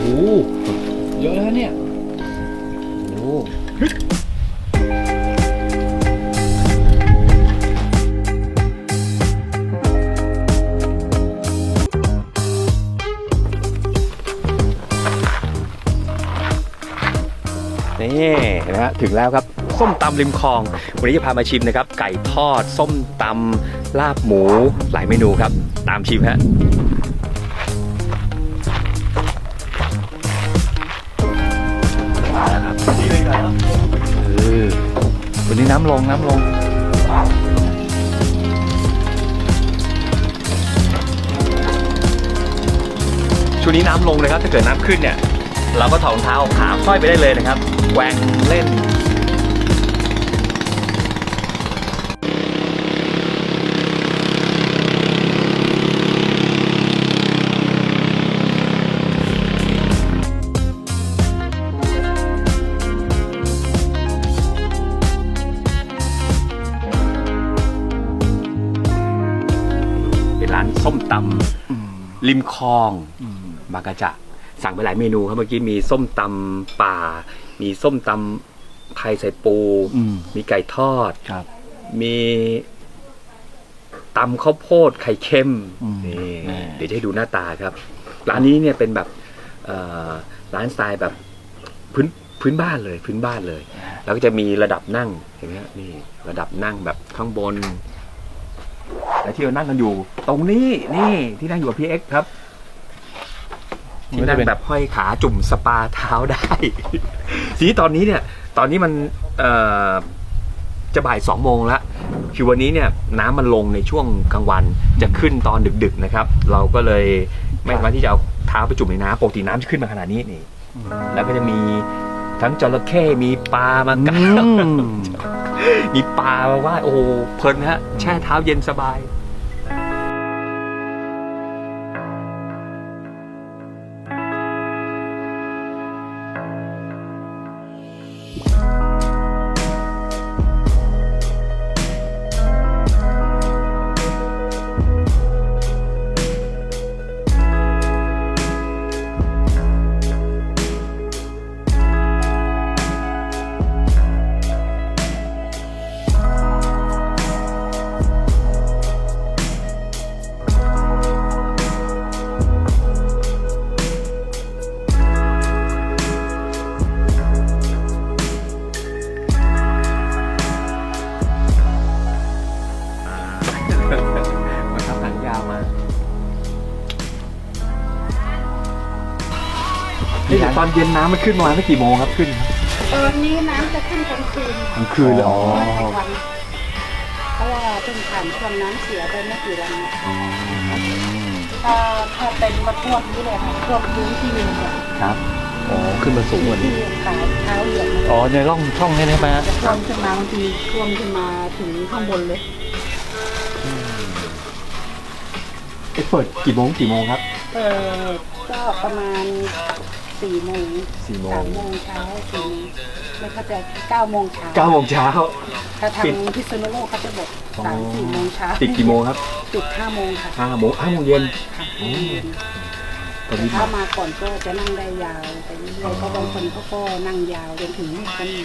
โหเยอะแล้วเนี่ยโอ้นี่นะฮะถึงแล้วครับ ส้มตำริมคลอง วันนี้จะพามาชิมนะครับ ไก่ทอด ส้มตำลาบหมูหลายเมนูครับ ตามชิมฮะ วันนี้น้ำลงน้ำลงช่วงนี้น้ำลงนะครับถ้าเกิดน้ำขึ้นเนี่ย เราก็ถอดรองเท้าขาค่อยไปได้เลยนะครับแหวงเล่น ริมคลองบางกระจะสั่งไปหลายเมนูครับเมื่อกี้มีส้มตำป่า มีส้มตำไทยใส่ปู อืม มีไก่ทอด ครับ มีตำข้าวโพดไข่เค็มอืมนี่แน่ เดี๋ยวจะให้ดูหน้าตาครับ ร้านนี้เนี่ยเป็นแบบเอ่อร้านสไตล์แบบพื้นพื้นบ้านเลย พื้นบ้านเลย แล้วก็จะมีระดับนั่งเห็นไหมฮะนี่ระดับนั่งแบบข้างบน และที่เรานั่งกันอยู่ ตรงนี้นี่ที่นั่งอยู่กับพี่เอ็กซ์ครับที่นั่งแบบห้อยขาจุ่มสปาเท้าได้ ทีนี้ตอนนี้เนี่ย ตอนนี้มันเอ่อจะบ่ายสองโมงแล้วคือวันนี้เนี่ยน้ำมันลงในช่วงกลางวันจะขึ้นตอนดึกๆนะครับ เราก็เลยไม่สามารถที่จะเอาเท้าไปจุ่มในน้ำปกติน้ำจะขึ้นมาขนาดนี้นี่ แล้วก็จะมีทั้งจระเข้มีปลามากัดอืมมีปลามาว่ายโอ้โหเพลินนะฮะแช่เท้าเย็นสบาย ยาวมานี่ตอนเย็นน้ำมันขึ้นประมาณสักกี่โมงครับขึ้นตอนนี้น้ำจะขึ้นกลางคืนกลางคืนเลยอ๋อไม่กลางวันเพราะว่าเพิ่งผ่านช่วงน้ำเสียไปไม่กี่วันเนี่ยถ้าถ้าเป็นมาท่วมนี่เลยค่ะท่วมพื้นที่เลยเนี่ยครับอ๋อขึ้นมาสูงกว่านี้ที่ขาเท้าเหยียบมันอ๋อในร่องช่องนี้ใช่ไหมฮะจะท่วมขึ้นมาบางทีท่วมขึ้นมาถึงข้างบนเลย เอ๊ะเปิดกี่โมงกี่โมงครับเออก็ประมาณสี่โมงสี่โมง สามโมงเช้าสี่โมงไม่เข้าใจเก้าโมงเช้าเก้าโมงเช้า ถ้าทางปิด พิษณุโลกเขาจะบอกสามสี่โมงเช้าติดกี่โมงครับปิดห้าโมงค่ะห้าโมงห้าโมงเย็นค่ะอืมตอนนี้ถ้ามาก่อนก็จะนั่งได้ยาวไปเรื่อยๆก็บางคนเขาก็นั่งยาวจนถึงมืดก็มี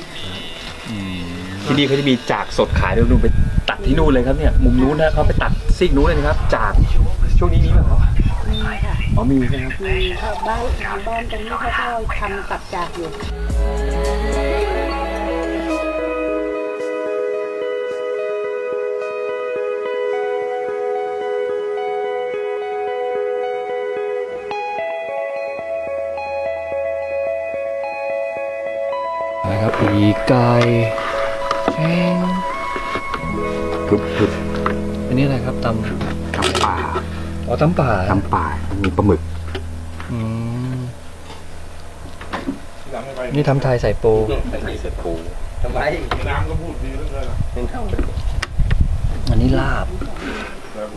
ที่นี่เขาจะมีจากสดขายด้วยนู่นไปตัดที่นู่นเลยครับเนี่ย มุมนู้นนะเขาไปตัดซีกนู้นเลยนะครับ จาก ช่วงนี้มีไหมครับมีค่ะอ๋อมีใช่ไหมครับมีค่ะบ้านบ้านตรงนี้เขาก็ทำตัดจากอยู่นะครับปีกไก่แห้งกรุบกรุบอันนี้อะไรครับตตำป่าำ อ๋อตำป่าตำป่ามีปลาหมึกอืมนี่ทำไทยใส่ปูใส่เสร็จปูอันนี้ลาบ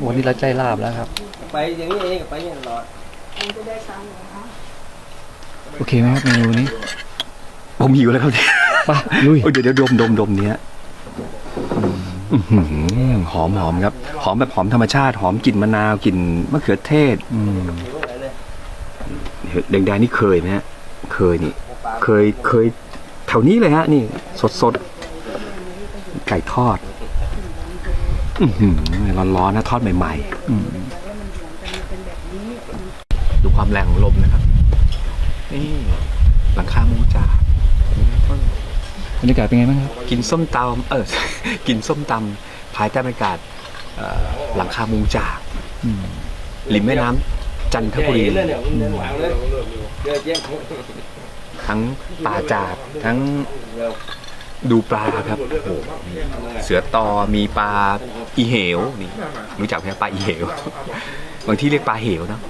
วันนี้เราใจลาบแล้วครับ ไปอย่างนี้เองไปอย่างนี้ตลอดโอเคไหมครับเมนูนี้ผมหิวแล้วครับเนี่ยไปลุยเอ้ยเดี๋ยวเดี๋ยวดมดมดมเนี้ยอื้อ หือหอมหอมครับ หอมแบบหอมธรรมชาติ หอมกลิ่นมะนาวกลิ่นมะเขือเทศอืมนี่แดงๆนี่เคยไหมฮะ เคยนี่ เคยเคยแถวนี้เลยฮะ นี่ สดสดๆไก่ทอดอือหือร้อนๆนะทอดใหม่ๆอืมดูความแรงของลมนะครับนี่หลังคามูจาบ รรยากาศเป็นไงบ้างครับ กินส้มตำเออ กินส้มตำภายใต้บรรยากาศเอ่อหลังคามุงจากอืมริมแม่น้ำจันทบุรีเลยเนี่ยมันเดินหลังเลยเยอะแยะทั้งป่าจากทั้งดูปลาครับโอ้โหเสือตอมีปลาอีเหวนี่รู้จักไหมครับปลาอีเหว บางที่เรียกปลาเหวเนอะ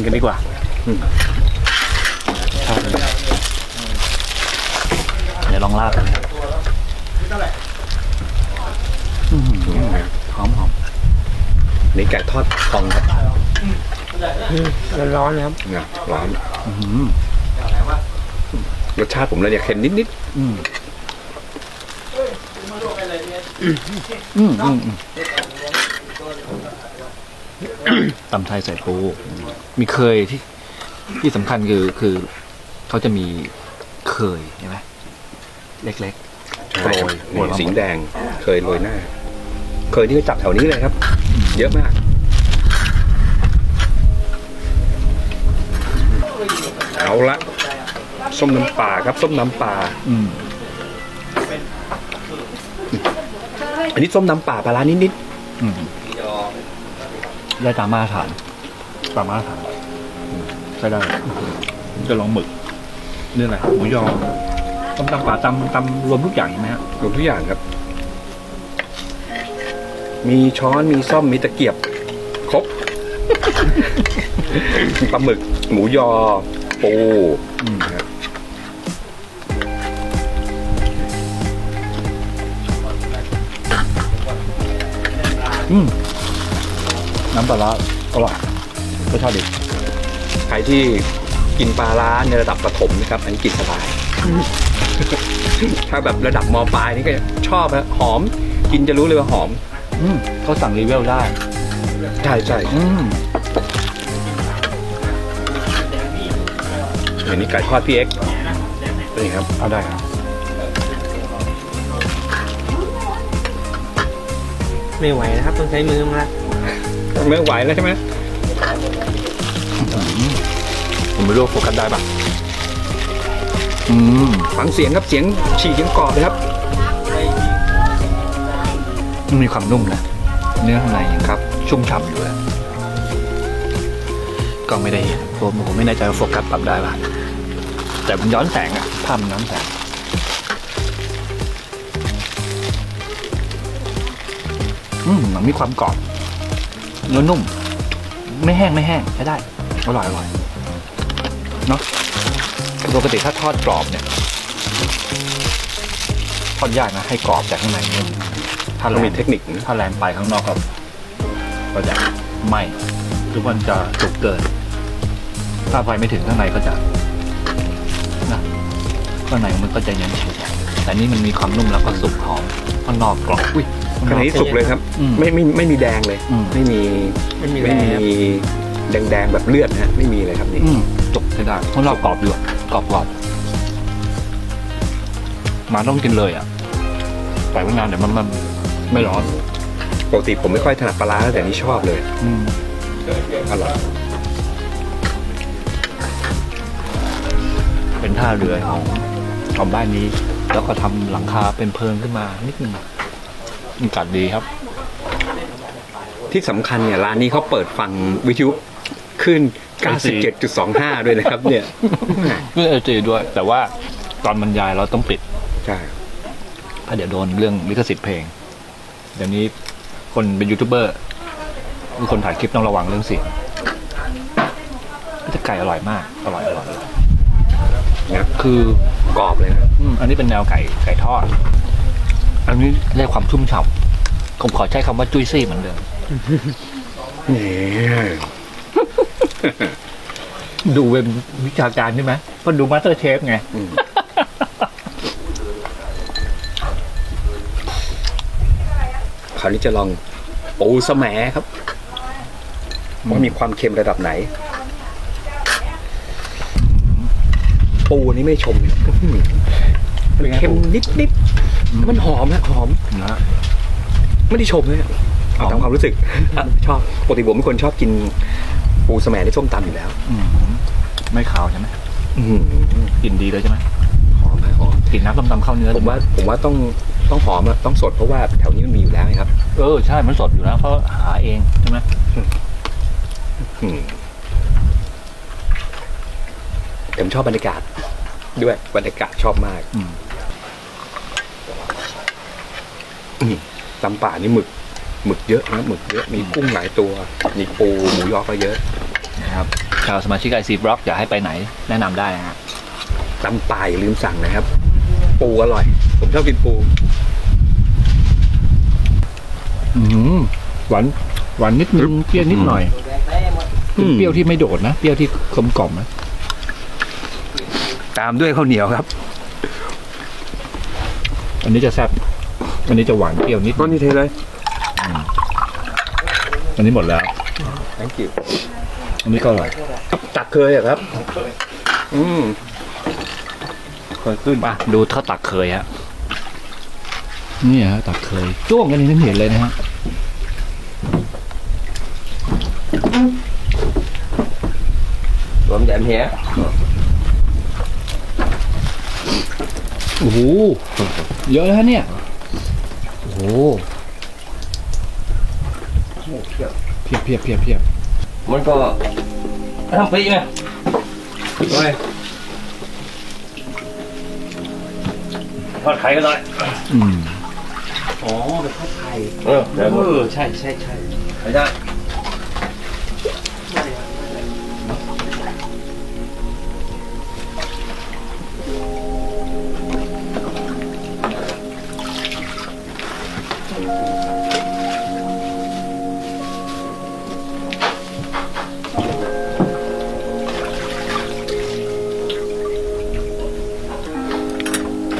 นกันดีกว่าเดี๋ยวลองลาบกันนะครับอื้อหือหอมหอมนี่ไก่ทอดทองครับร้อนนะครับนะร้อนอื้อหือรสชาติผมเลยอยากเค็มนิดอืมอืมอืมอืมตำไทยใส่ปู มีเคยที่ที่สำคัญคือคือเขาจะมีเคยใช่ไหมเล็กๆโรยโรยนี่สิงห์แดงเคยโรยหน้า เคยที่ก็จับแถวนี้เลยครับ เยอะมากเอาละส้มน้ำปลาครับ ส้มน้ำปลาๆอืมอันนี้ส้มน้ำปลาปลาร้านิดอืมได้ตามมาตรฐาน ตามมาตรฐานอืมใช้ได้ผมจะลองหมึกนี่อะไรหมูยอต้มตำป่าตำตำรวมทุกอย่างใช่ไหมฮะๆรวมทุกอย่างครับ มีช้อนมีซ่อมมีตะเกียบ ครบปลาหมึก หมูยอ ปูอืมครับอืมน้ำปลาร้าอร่อย รสชาติดีใครที่กินปลาร้าในระดับประถมนะครับ อันนี้กินสบาย ถ้าแบบระดับมปลายนี่ก็ชอบนะหอม กินจะรู้เลยว่าหอม อืมเขาสั่งรีเวลได้ ใช่ใช่อืมอันนี้ไก่ทอดพี่เอ็กซ์นี่ครับ เอาได้ครับ ไม่ไหวนะครับ ต้องใช้มือมาไม่ไหวแล้วใช่ไหม ผมไม่รู้ว่าโฟกัสได้ปะอืมฟังเสียงครับเสียงฉีกยังกรอบเลยครับมันมีความนุ่มนะ เนื้อข้างในยังครับ ชุ่มฉ่ำอยู่เลยก็ไม่ได้เห็นผมผมไม่แน่ใจว่าโฟกัสปรับได้ปะแต่มันย้อนแสงอะภาพมันย้อนแสงอืมมันมีความกรอบเนื้อนุ่ม ไม่แห้งไม่แห้งใช้ได้อร่อยอร่อย เนาะปกติถ้าทอดกรอบเนี่ยทอดยากนะ ให้กรอบจากข้างในนุ่มถ้าต้องแรมีงเทคนิคนะถ้าแรงไปข้างนอกก็ก็จะไหม้หรือมันจะสุกเกิน ถ้าไฟไม่ถึงข้างในก็จะนะข้างในมันก็จะยังเฉยๆแต่นี่มันมีความนุ่มแล้วก็สุกหอมข้างนอกกรอบอุ้ยขณะนี้สุกเลยครับอืมไม่ไม่ไม่มีแดงเลยอืมไม่มีไม่มีไม่แรงมีครับแดงแดงๆแบบเลือดนะฮะไม่มีเลยครับนี่ อืมสุกใช้ได้ข้างนอกกรอบอยู่อะกรอบกรอบมาต้องกินเลยอะแต่ไม่นานเดี๋ยวมันมันไม่ร้อนปกติผมไม่ค่อยถนัดปลาร้าแต่นี่ชอบเลย อืมอร่อยเป็นท่าเรือของของบ้านนี้ แล้วก็ทำหลังคาเป็นเพิงขึ้นมานิดนึงอากาศดีครับ ที่สำคัญเนี่ยร้านนี้เขาเปิดฟังวิทยุขึ้น 97.25 ด้วยนะครับ เนี่ยเพื่อเอจด้วย แต่ว่าตอนบรรยายเราต้องปิดใช่เพราะเดี๋ยวโดนเรื่องลิขสิทธิ์เพลงเดี๋ยวนี้คนเป็นยูทูบเบอร์คือคนถ่ายคลิปต้องระวังเรื่องเสียงก็จะไก่อร่อยมากอร่อยอร่อยอร่อยนะคือกรอบเลยนะอืมอันนี้เป็นแนวไก่ไก่ทอด อันนี้เรียกความชุ่มฉ่ำผมขอใช้คำว่าจุ้ยซี่เหมือนเดิมเนี่ย ดูเป็นวิชาการใช่ไหมเพราะดูมาสเตอร์เชฟไงอืมคราวนี้จะลองปูสแหมครับว่ามีความเค็มระดับไหน ปูอันนี้ไม่ชมเลยอื้อหือมันเค็มนิดนิดๆมันหอมฮะหอมนะฮะไม่ได้ชมเลยอะเอาตามความรู้สึกชอบปกติผมเป็นคนชอบกิน ปูสแหมในส้มตำอยู่แล้วอืมไม่ขาวใช่ไหมอื้อหือกลิ่นดีเลยใช่ไหมหอมฮะหอม กลิ่นน้ำต้มตำเข้าเนื้อผมว่าผมว่าต้องต้องหอมอะต้องสดเพราะว่าแถวนี้มันมีอยู่แล้วไงครับเออใช่มันสดอยู่แล้วเพราะหาเองใช่ไหมอืมผมชอบบรรยากาศ ด้วยบรรยากาศชอบมากอืมอืมตำป่านี่หมึก หมึกเยอะนะหมึกเยอะมีกุ้งหลายตัวมีปูหมูยอก็เยอะนะครับชาวสมาชิกไอซีบล็อกอยากให้ไปไหนแนะนำได้นะฮะตำป่าอย่าลืมสั่งนะครับ ปูอร่อย ผมชอบกินปูอืมหวานหวานนิดนึงเปรี้ยวนิดหน่อยเป็นเปรี้ยวที่ไม่โดดนะเปรี้ยวที่กลมกล่อมนะตามด้วยข้าวเหนียวครับ อันนี้จะแซ่บอันนี้จะหวานเปรี้ยวนิดก็นี่เทเลย อันนี้หมดแล้ว thank you อันนี้ก็อร่อยตักเคยอะครับ อืมเคยขึ้นมาดูข้าวตักเคยฮะนี่ฮะตักเคยจ้วงกันนี่เห็นเลยนะฮะรวมแยมเฮียโอ้โหเยอะแล้วฮะเนี่ย โอ้โห เพียบเพียบเพียบเพียบมันก็ทำปีไงโอ้ยทอดไข่ก็ได้อืมอ๋อเป็นข้าวไทยเออเดี๋ยวเออใช่ใช่ใช่ไม่ได้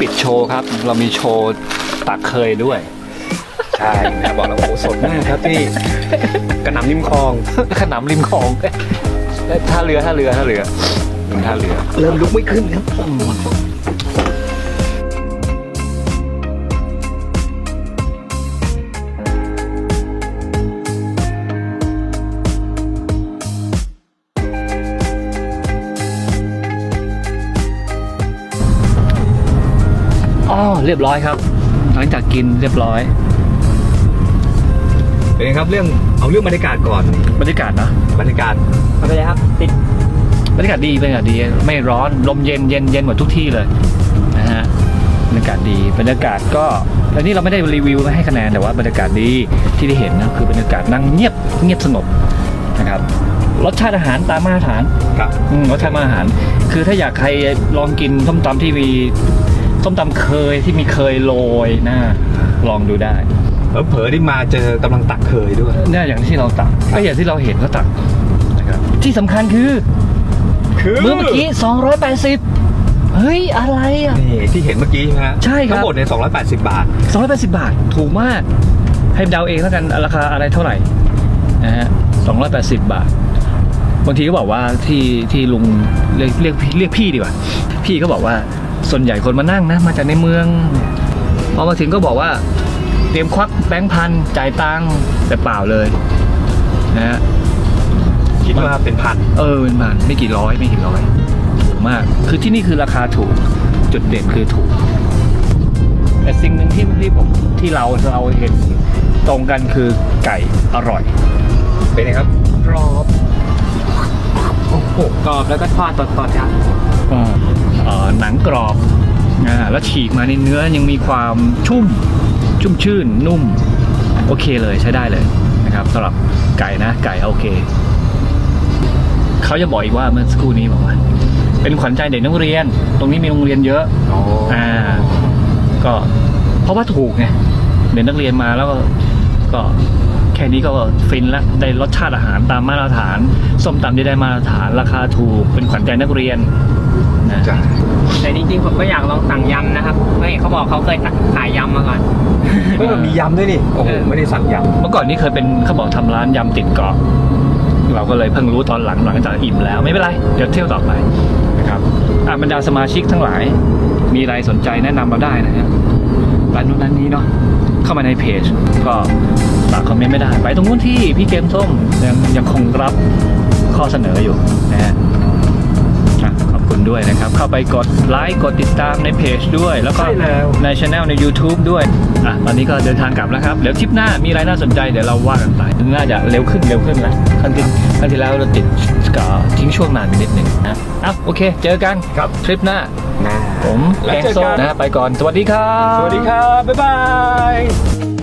ปิดโชว์ครับ เรามีโชว์ตักเคยด้วย ใช่แม่บอกแล้วโอ้สดมากครับพี่กระหน่ำริมคลองขนำริมคลองท่าเรือท่าเรือท่าเรือท่าเรือ เริ่มลุกไม่ขึ้นครับ เรียบร้อยครับ หลังจากกินเรียบร้อย เป็นไงครับเรื่องเอาเรื่องบรรยากาศก่อนบรรยากาศนะบรรยากาศอะไรครับติดบรรยากาศดีบรรยากาศดี ไม่ร้อนลมเย็นเย็นเย็นกว่าทุกที่เลยนะฮะบรรยากาศดีบรรยากาศก็อันนี้เราไม่ได้รีวิวไม่ให้คะแนนแต่ว่าบรรยากาศดีที่ได้เห็นนะคือบรรยากาศนั่งเงียบเงียบสงบนะครับรสชาติอาหารตามมาตรฐานครับอืมรสชาติอาหาร คือถ้าอยากใครลองกินส้มตำที่มี ส้มตำเคยที่มีเคยโรยหน้าลองดูได้เผลอๆได้มาเจอกำลังตักเคยด้วย เนี่ยอย่างที่เราตักก็อย่างที่เราเห็นเขาตักนะครับที่สำคัญคือคือเมื่อเมื่อกี้ 280 เฮ้ย อะไรอะ นี่ที่เห็นเมื่อกี้ใช่ไหมฮะใช่ครับ ทั้งหมดใน280 บาท 280 บาท ถูกมาก ให้เดาเองแล้วกันราคาอะไรเท่าไหร่นะฮะ280 บาท บางทีก็บอกว่าที่ที่ลุงเรียกเรียกเรียกพี่ดีกว่า พี่ก็บอกว่า ส่วนใหญ่คนมานั่งนะ มาจากในเมือง พอมาถึงก็บอกว่า เตรียมควักแบงค์พันจ่ายตังค์แต่เปล่าเลยนะฮะ คิดว่าเป็นพัน เออเป็นพันไม่กี่ร้อยไม่กี่ร้อยถูกมาก คือที่นี่คือราคาถูก จุดเด่นคือถูก แต่สิ่งหนึ่งที่ที่ผมที่เราเราเห็นตรงกันคือไก่อร่อย เป็นไงครับกรอบโอ้โหกรอบแล้วก็ทอดตอนๆครับเอ่อ หนังกรอบอ่าแล้วฉีกมาในเนื้อยังมีความชุ่มชุ่มชื่นนุ่ม โอเคเลยใช้ได้เลยนะครับสำหรับไก่นะไก่โอเคเขาจะบอกอีกว่าเมื่อสักครู่นี้บอกว่า เป็นขวัญใจเด็กนักเรียน ตรงนี้มีโรงเรียนเยอะอ่าก็เพราะว่าถูกไงเด็กนักเรียนมาแล้วก็ก็แค่นี้ก็ฟินแล้วได้รสชาติอาหารตามมาตรฐาน ส้มตำที่ได้มาตรฐานราคาถูกเป็นขวัญใจนักเรียนนะ จ้ะแต่จริงๆผมก็อยากลองสั่งยำนะครับเพราะเห็นเขาบอกเขาเคยขายยำมาก่อนไม่มันมียำด้วยนี่โอ้โหเออไม่ได้สั่งยเมื่อก่อนนี้เคยเป็นเขาบอกทำร้านยำติดเกาะเราก็เลยเพิ่งรู้ตอนหลังหลังจากอิ่มแล้วไม่เป็นไร เดี๋ยวเที่ยวต่อไปนะครับอะบรรดาสมาชิกทั้งหลาย มีอะไรสนใจแนะนำเราได้นะฮะร้านนู้นร้านนี้เนาะเข้ามาในเพจก็ฝากคอมเมนต์ไม่ได้ ไปตรงนู้นที่พี่เกมส้มยังยังคงรับข้อเสนออยู่นะฮะอะขอบคุณ ด้วยนะครับ เข้าไปกดไลค์กดติดตามในเพจด้วย แล้วก็ใช่แล้วในช anel ใน YouTube ด้วยอะตอนนี้ก็เดินทางกลับแล้วครับเดี๋ยวทริปหน้ามีอะไรน่าสนใจเดี๋ยวเราว่ากันไปน่าจะเร็วขึ้นเร็วขึ้นแล้วครั้งที่ครั้งที่แล้วเราติดก็ทิ้งช่วงนานไปนิดหนึ่งนะอะโอเค เจอกันครับทริปหน้าำนะผมแล้วแกงเจอส้มกันนะไปก่อนสวัสดีครับ สวัสดีครับ บ๊ายบาย